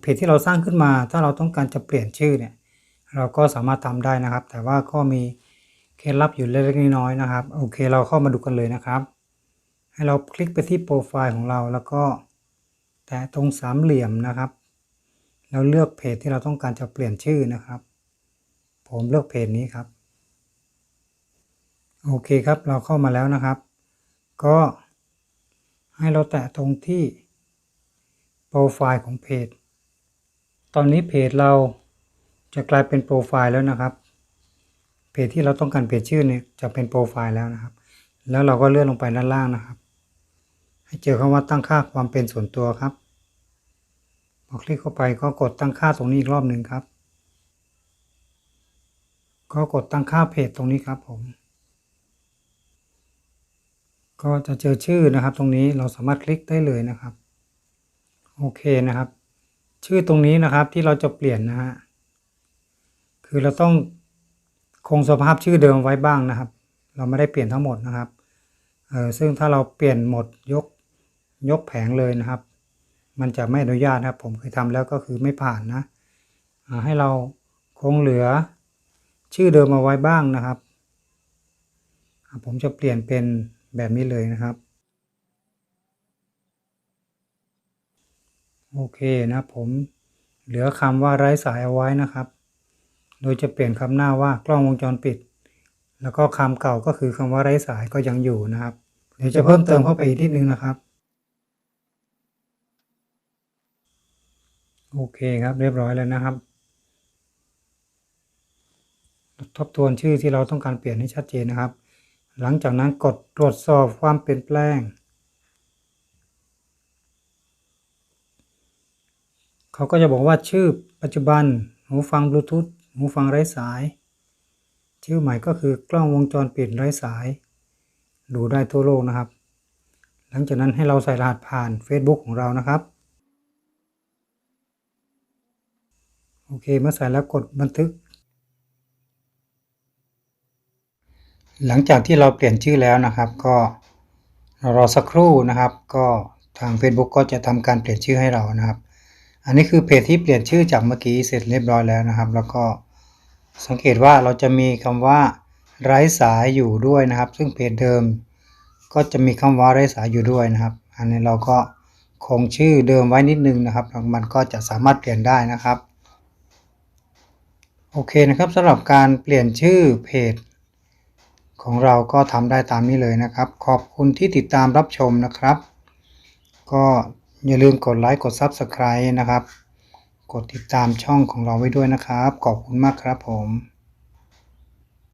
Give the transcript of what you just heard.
เพจที่เราสร้างขึ้นมา ถ้าเราต้องการจะเปลี่ยนชื่อเนี่ย เราก็สามารถทำได้นะครับ แต่ว่าก็มีเคล็ดลับอยู่เล็กๆน้อยๆนะครับ โอเค เราเข้ามาดูกันเลยนะครับ ให้เราคลิกไปที่โปรไฟล์ของเราแล้วก็ แตะตรงสามเหลี่ยมนะครับ แล้วเลือกเพจที่เราต้องการจะเปลี่ยนชื่อนะครับ ผมเลือกเพจนี้ครับ โอเคครับ เราเข้ามาแล้วนะครับ ก็ให้เราแตะตรงที่โปรไฟล์ของเพจ ตอนนี้เพจเราจะกลายเป็นโปรไฟล์แล้วนะครับ เพจที่เราต้องการเปลี่ยนชื่อเนี่ยจะเป็นโปรไฟล์แล้วนะครับ แล้วเราก็เลื่อนลงไปด้านล่างนะครับ ให้เจอคำว่าตั้งค่าความเป็นส่วนตัวครับ พอคลิกเข้าไปก็กดตั้งค่าตรงนี้อีกรอบหนึ่งครับ ก็กดตั้งค่าเพจตรงนี้ครับผม ก็จะเจอชื่อนะครับ ตรงนี้เราสามารถคลิกได้เลยนะครับ โอเคนะครับ ชื่อตรงนี้นะครับที่เราจะเปลี่ยนนะฮะคือเราต้องคงสภาพชื่อเดิมไว้บ้างนะครับ เราไม่ได้เปลี่ยนทั้งหมดนะครับเออซึ่งถ้าเราเปลี่ยนหมดยกยกแผงเลยนะครับ มันจะไม่อนุญาตนะครับผมเคยทำแล้วก็คือไม่ผ่านนะให้เราคงเหลือชื่อเดิมมาไว้บ้างนะครับ ผมจะเปลี่ยนเป็นแบบนี้เลยนะครับ โอเคนะผมเหลือคำว่าไร้สายเอาไว้นะครับ โดยจะเปลี่ยนคำหน้าว่ากล้องวงจรปิด แล้วก็คำเก่าก็คือคำว่าไร้สายก็ยังอยู่นะครับ เดี๋ยวจะเพิ่มเติมเข้าไปอีกนิดนึงนะครับ โอเคครับเรียบร้อยแล้วนะครับ ทบทวนชื่อที่เราต้องการเปลี่ยนให้ชัดเจนนะครับ หลังจากนั้นกดตรวจสอบความเปลี่ยนแปลง เขาก็จะบอกว่าชื่อปัจจุบันหูฟังบลูทูธหูฟังไร้สาย ชื่อใหม่ก็คือกล้องวงจรปิดไร้สาย ดูได้ทั่วโลกนะครับ หลังจากนั้นให้เราใส่รหัสผ่าน Facebook ของเรานะครับ โอเคเมื่อใส่แล้วกดบันทึก หลังจากที่เราเปลี่ยนชื่อแล้วนะครับ ก็รอสักครู่นะครับ ก็ทาง Facebook ก็จะทำการเปลี่ยนชื่อให้เรานะครับ อันนี้คือเพจที่เปลี่ยนชื่อจากเมื่อกี้เสร็จเรียบร้อยแล้วนะครับ แล้วก็สังเกตว่าเราจะมีคำว่าไร้สายอยู่ด้วยนะครับ ซึ่งเพจเดิม ก็จะมีคำว่าไร้สายอยู่ด้วยนะครับ อันนี้เราก็คงชื่อเดิมไว้นิดนึงนะครับ มันก็จะสามารถเปลี่ยนได้นะครับ โอเคนะครับสำหรับการเปลี่ยนชื่อเพจ ของเราก็ทำได้ตามนี้เลยนะครับ ขอบคุณที่ติดตามรับชมนะครับ ก็ อย่าลืมกดไลค์กด Subscribe นะครับ กดติดตามช่องของเราไว้ด้วยนะครับ ขอบคุณมากครับผม